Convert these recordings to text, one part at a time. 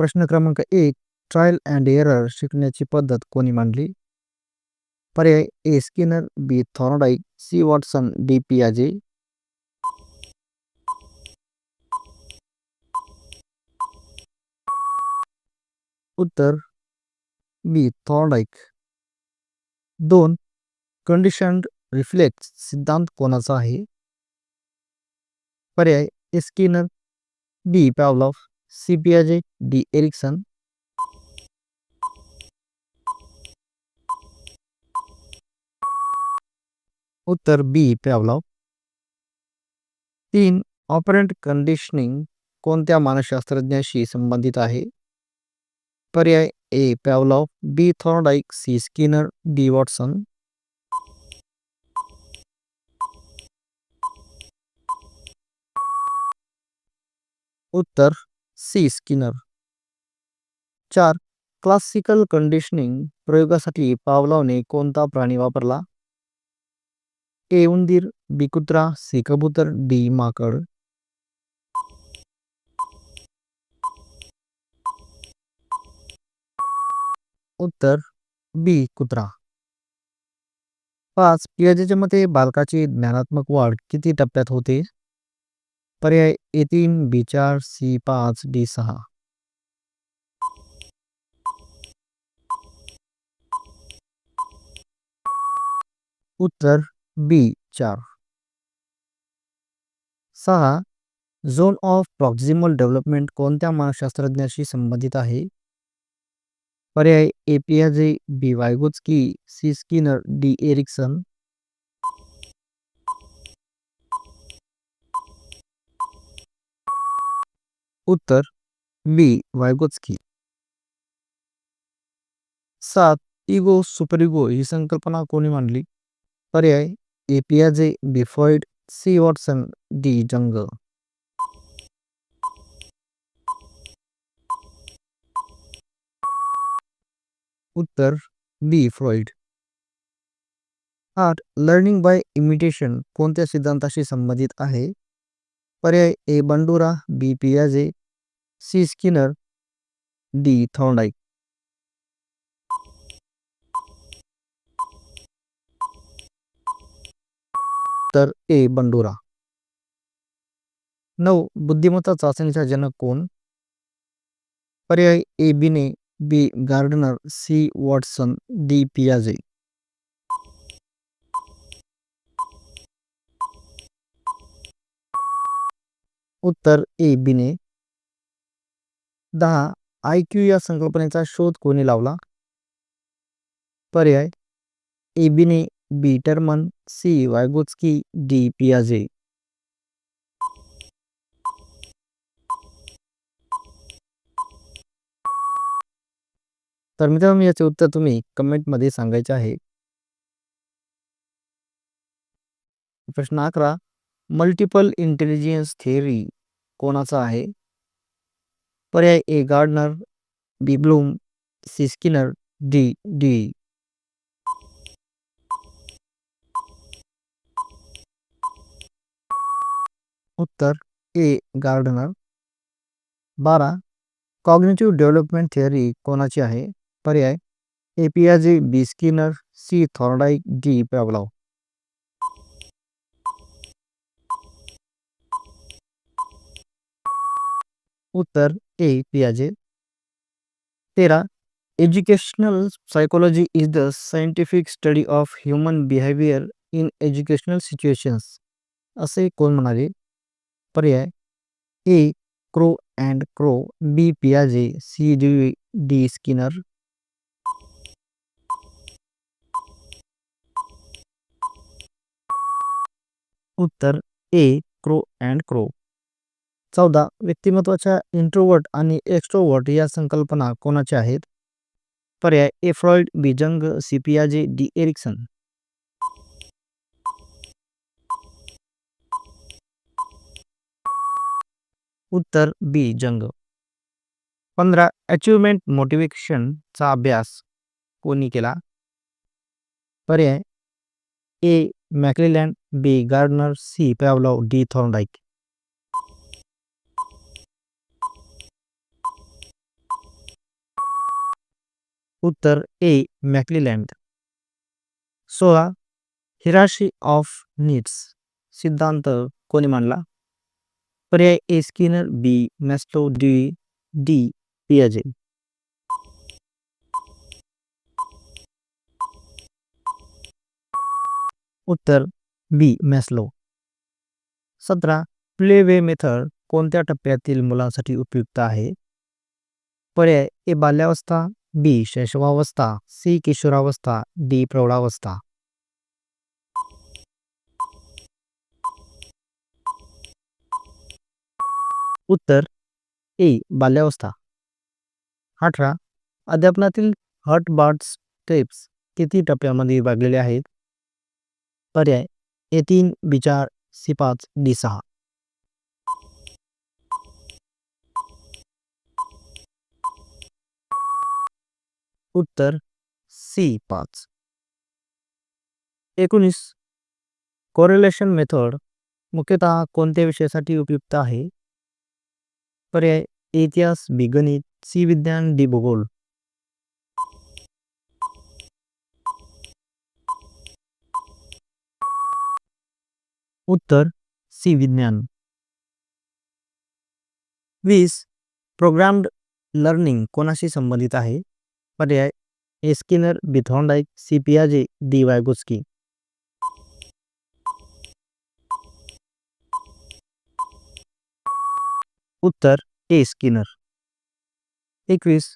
प्रश्न क्रमांक एक ट्रायल अँड एरर शिकण्याची पद्धत कोणी मांडली? पर्याय A Skinner B Thorndike C Watson D पियाजे उत्तर बी थॉर्नडाईक दोन कंडिशन्ड रिफ्लेक्स सिद्धांत कोणाचा आहे? पर्याय स्किनर बी पॅवलॉफ पियाजे डी एरिक्सन उत्तर बी पॅवलॉफ तीन ऑपरंट कंडिशनिंग कोणत्या मानसशास्त्रज्ञाशी संबंधित आहे? पर्याय A Pavlov B Thorndike C Skinner D Watson Uttar C. Skinner. चार. क्लासिकल कंडिशनिंग प्रयोगासाठी पावलावने कोणता प्राणी वापरला? ए. उंदीर बी. कुत्रा सी. कबूतर डी. माकड. उत्तर बी. कुत्रा. पाच. पियाजेच्या मते बालकाची ज्ञानात्मक वाढ किती टप्प्यात होते? पर्याय ए तीन बी चार, सी पाच, डी सहा. उत्तर, बी चार. सहा. झोन ऑफ़ प्रॉक्झिमल डेव्हलपमेंट कोणत्या मानसशास्त्रज्ञाशी संबंधित आहे? पर्याय A पियाजे B Vygotsky, C Skinner, D Erikson. Uttar B Vygotsky. सात, इगो सुपरिगो ही संकल्पना कोणी मांडली? पर्याय, A पियाजे B C Watson, D Jung. Uttar B Freud. आठ, लर्निंग बाय इमिटेशन कोणत्या सिद्धांताशी संबंधित आहे? पर्याय, ए बंडुरा, बी पियाजे सी स्किनर, डी थॉर्नडाईक तर ए बंडुरा। नऊ, बुद्धिमत्ता चाचणीचा जनक कोण? पर्याय A Binet B Gardner, C Watson, D पियाजे। उत्तर, ए बिने दहा. आय क्यू या संकल्पनेचा शोध कोणी लावला? पर्याय. A Binet B Terman C Vygotsky D पियाजे तर मित्रांनो याचे उत्तर तुम्ही कमेंटमध्ये सांगायचे आहे. प्रश्न अकरा. मल्टिपल इंटेलिजन्स थिअरी कोणाचा आहे? पर्याय A Gardner, B Bloom, C Skinner, D D. Uttar, A Gardner. बारा कॉग्नेटिव्ह डेव्हलपमेंट थिअरी कोणाची आहे? पर्याय, A पियाजे B Skinner, C Thorndike D Pavlov. Uttar A, पियाजे। तेरा educational psychology is the scientific study of human behaviour in educational situations असे कोण म्हणाले? पर्याय, A, Crow and Crow, B, पियाजे, C, D D, Skinner. उत्तर, ए, क्रो अँड क्रो। चौदा व्यक्तिमत्वाच्या introvert आणि एक्स्ट्रोवर्ट या संकल्पना कोणाच्या आहेत? पर्याय A Freud B Jung C पियाजे D Erikson. उत्तर बी जंग. पंधरा अचिव्हमेंट मोटिवेशनचा अभ्यास कोणी केला? पर्याय A McClelland B Gardner C Pavlov D Thorndike. Uttar A McClelland सोळा, हिराशी ऑफ़ नीड्स। सिद्धांत, कोणी मांडला? पर्याय A Skinner B Maslow D D पियाजे. उत्तर बी मॅस्लो. सतरा प्लेवे मेथड कोणत्या टप्प्यातील मुलांसाठी उपयुक्त आहे? पर्याय ए बाल्यावस्था. बी शैशवावस्था सी किशोरावस्था डी प्रौढावस्था. उत्तर ए बाल्यावस्था. अठरा, अध्यापनातील हट बाट स्टेप्स किती टप्प्यामध्ये विभागलेले आहेत? पर्याय ए तीन बी सी पाच डी सहा. उत्तर सी पाच. एकोणीस. कोरिलेशन मेथड मुख्यतः कोणत्या विषयासाठी उपयुक्त आहे? पर्याय, इतिहास बी गणित सी विज्ञान, डी भूगोल. उत्तर सी विज्ञान. वीस. प्रोग्राम्ड लर्निंग कोणाशी संबंधित आहे? पर्याय स्किनर बी थॉर्नडाईक सी पियाजे डी वायगोस्की उत्तर ए स्किनर एकवीस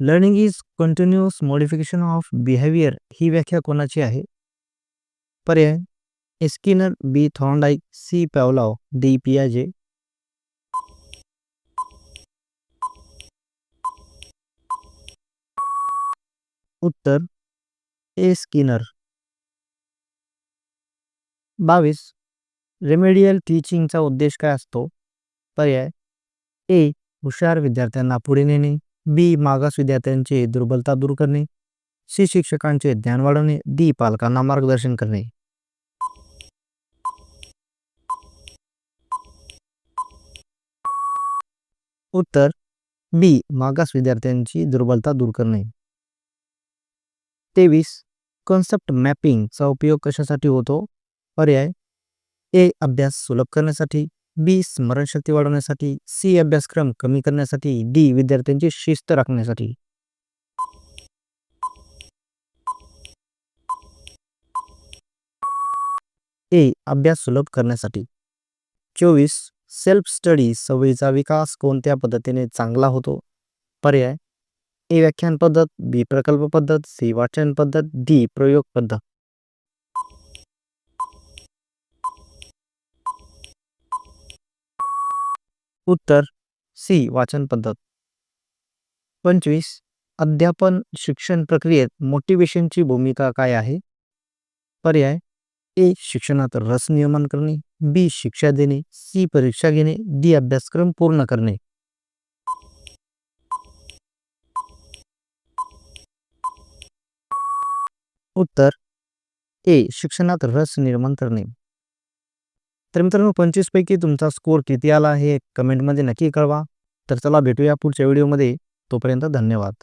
learning is continuous modification of behaviour ही व्याख्या कोणाची आहे? पर्याय Skinner B Thorndike C Pavlov D पियाजे उत्तर ए स्किनर. बावीस. रेमेडियल टीचिंगचा उद्देश काय असतो? पर्याय. ए. हुशार विद्यार्थ्यांना पुढे नेणे. बी. मागास विद्यार्थ्यांची दुर्बलता दूर करणे. सी. शिक्षकांचे ज्ञान वाढवणे. डी. पालकांना मार्गदर्शन करणे. उत्तर. बी. मागास विद्यार्थ्यांची दुर्बलता दूर करणे. तेवीस कॉन्सेप्ट मॅपिंगचा उपयोग कशासाठी होतो? पर्याय. ए अभ्यास सुलभ करण्यासाठी. बी स्मरणशक्ती वाढवण्यासाठी. सी अभ्यासक्रम कमी करण्यासाठी. डी विद्यार्थ्यांची शिस्त राखण्यासाठी. ए अभ्यास सुलभ करण्यासाठी. चोवीस. सेल्फ स्टडी सवयीचा विकास कोणत्या पद्धतीने चांगला होतो? पर्याय. ए व्याख्यान पद्धत बी प्रकल्प पद्धत सी वाचन पद्धत डी प्रयोग पद्धत उत्तर सी वाचन पद्धत पंचवीस अध्यापन शिक्षण प्रक्रियेत मोटिवेशनची भूमिका काय आहे? पर्याय ए शिक्षणात रस निर्माण करणे बी शिक्षा देणे सी परीक्षा घेणे डी अभ्यासक्रम पूर्ण करणे. उत्तर ए शिक्षणात रस निर्माण करणे. तर मित्रांनो पंचवीस पैकी तुमचा स्कोर किती आला हे कमेंटमध्ये नक्की कळवा. तर चला भेटूया पुढच्या व्हिडिओमध्ये. तोपर्यंत धन्यवाद.